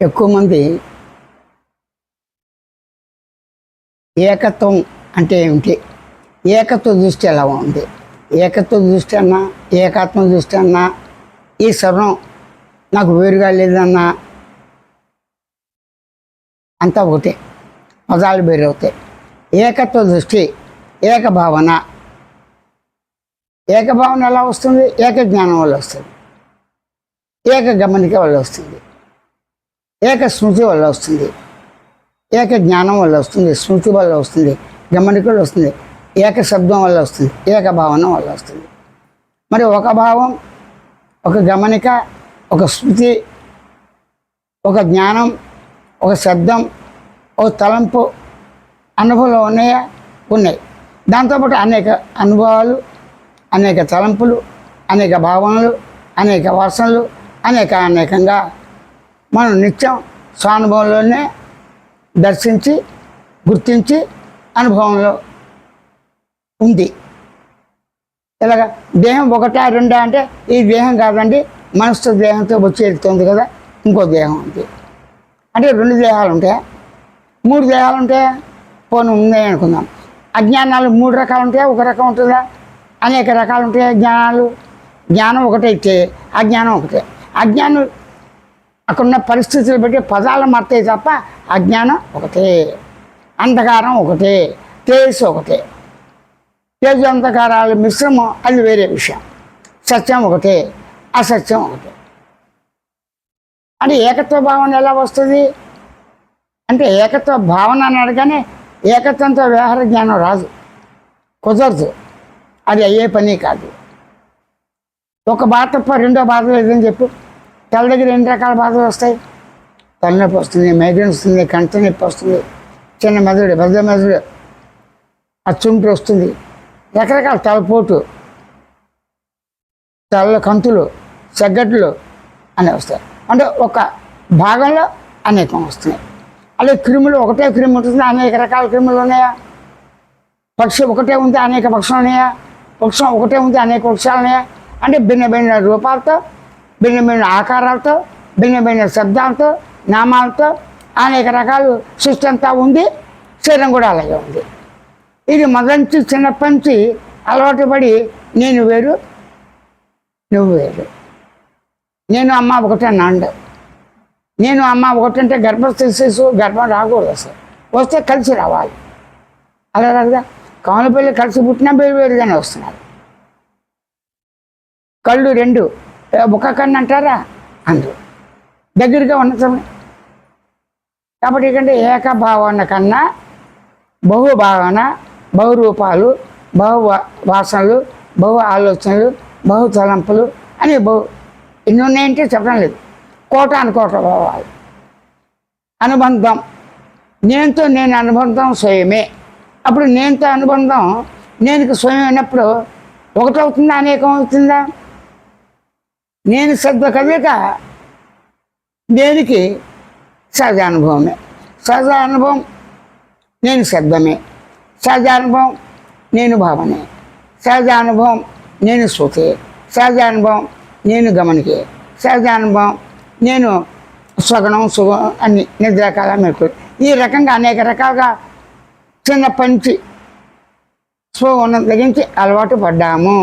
ఎక్కువ మంది ఏకత్వం అంటే ఏమిటి? ఏకత్వ దృష్టి ఎలా ఉంది? ఏకత్వ దృష్టి అన్నా ఏకాత్మ దృష్టి అన్నా ఈ స్వరం నాకు వేరుగా లేదన్నా అంతా ఒకటే. పదాలు వేరవుతాయి ఏకత్వ దృష్టి ఏకభావన ఏకభావన ఎలా వస్తుంది? ఏక జ్ఞానం వల్ల వస్తుంది. ఏక గమనిక వల్ల వస్తుంది. ఏక స్మృతి వల్ల వస్తుంది. ఏక జ్ఞానం వల్ల వస్తుంది స్మృతి వల్ల వస్తుంది గమనిక వల్ల వస్తుంది ఏక శబ్దం వల్ల వస్తుంది ఏక భావన వల్ల వస్తుంది. మరి ఒక భావం ఒక గమనిక ఒక స్మృతి ఒక జ్ఞానం ఒక శబ్దం ఒక తలంపు అనుభవాలు ఉన్నాయా? ఉన్నాయి. దాంతోపాటు అనేక అనుభవాలు అనేక తలంపులు అనేక భావనలు అనేక వాసనలు అనేక అనేకంగా మనం నిత్యం స్వానుభవంలోనే దర్శించి గుర్తించి అనుభవంలో ఉంది. ఇలాగ దేహం ఒకటా రెండా అంటే ఈ దేహం కాదండి మనసు దేహంతో వచ్చి వెళ్తుంది కదా ఇంకో దేహం ఉంది. అంటే రెండు దేహాలు ఉంటాయి మూడు దేహాలు ఉంటాయా పోను ఉన్నాయి అనుకుందాం. అజ్ఞానాలు మూడు రకాలు ఉంటాయా ఒక రకం ఉంటుందా? అనేక రకాలు ఉంటాయా జ్ఞానాలు జ్ఞానం ఒకటైతే అజ్ఞానం ఒకటే. అజ్ఞానం అక్కడున్న పరిస్థితులు బట్టి పదాలు మారుతాయి తప్ప అజ్ఞానం ఒకటే అంధకారం ఒకటే తేజస్సు ఒకటే. తేజు అంధకారాల మిశ్రమం అది వేరే విషయం. సత్యం ఒకటే అసత్యం ఒకటే. అంటే ఏకత్వ భావన ఎలా వస్తుంది? అంటే ఏకత్వ భావన అని అడగానే ఏకత్వంతో వ్యవహార జ్ఞానం రాదు కుదరదు. అది అయ్యే పని కాదు. ఒక బాధ తప్ప రెండో బాధ లేదని చెప్పు. తల దగ్గర ఎన్ని రకాల బాధలు వస్తాయి? తలనొప్పి వస్తుంది మైగ్రేన్ వస్తుంది కంట నొప్పి వస్తుంది చిన్న మెదడు పెద్ద మెదడు అచ్చుంటి వస్తుంది. రకరకాల తలపోటు తల కంతులు సగ్గట్లు అని వస్తాయి. అంటే ఒక భాగంలో అనేకం వస్తున్నాయి. అలాగే క్రిములు ఒకటే క్రిమి ఉంటుంది అనేక రకాల క్రిములు ఉన్నాయా? పక్షి ఒకటే ఉంది అనేక పక్షులు ఉన్నాయా? పక్షం ఒకటే ఉంది అనేక వృక్షాలు ఉన్నాయా? అంటే భిన్న భిన్న రూపాలతో భిన్న భిన్న ఆకారాలతో భిన్న భిన్న శబ్దాలతో నామాలతో అనేక రకాలు సృష్టి అంతా ఉంది. శరీరం కూడా అలాగే ఉంది. ఇది మొదటి చిన్నప్పటి నుంచి అలవాటు పడి నేను వేరు నువ్వు వేరు. నేను అమ్మ ఒకటే నాండు. నేను అమ్మ ఒకటంటే గర్భస్థ శిశు గర్భం రాకూడదు అసలు. వస్తే కలిసి రావాలి. అలా రాదా కమల పిల్లలు కలిసి పుట్టినా వేరు వేరుగానే వస్తున్నారు. కళ్ళు రెండు ఒక కన్ను అంటారా? అందు. దగ్గరగా ఉన్న సమయం. కాబట్టి ఏంటంటే ఏకభావన కన్నా బహు భావన బహు బహు వాసనలు బహు ఆలోచనలు బహు తలంపులు అని బహు ఎన్ని ఉన్నాయంటే చెప్పడం లేదు. కోట అనుకోట భావాలు. అనుబంధం. నేనుతో నేను అనుబంధం స్వయమే. అప్పుడు నేనుతో అనుబంధం నేను స్వయం అయినప్పుడు ఒకటవుతుందా అనేకం అవుతుందా నేను సద్వ కదలిక దేనికి? సహజ అనుభవమే. సహజ అనుభవం నేను శబ్దమే సహజ అనుభవం నేను భావనే సహజ అనుభవం నేను శృతి సహజ అనుభవం నేను గమనికే. సహజ అనుభవం నేను స్వగణం సుగం అన్ని నిద్రకాల మెరుపు ఈ రకంగా అనేక రకాలుగా చిన్నప్పటి నుంచి సో ఉన్న తగ్గించి అలవాటు పడ్డాము.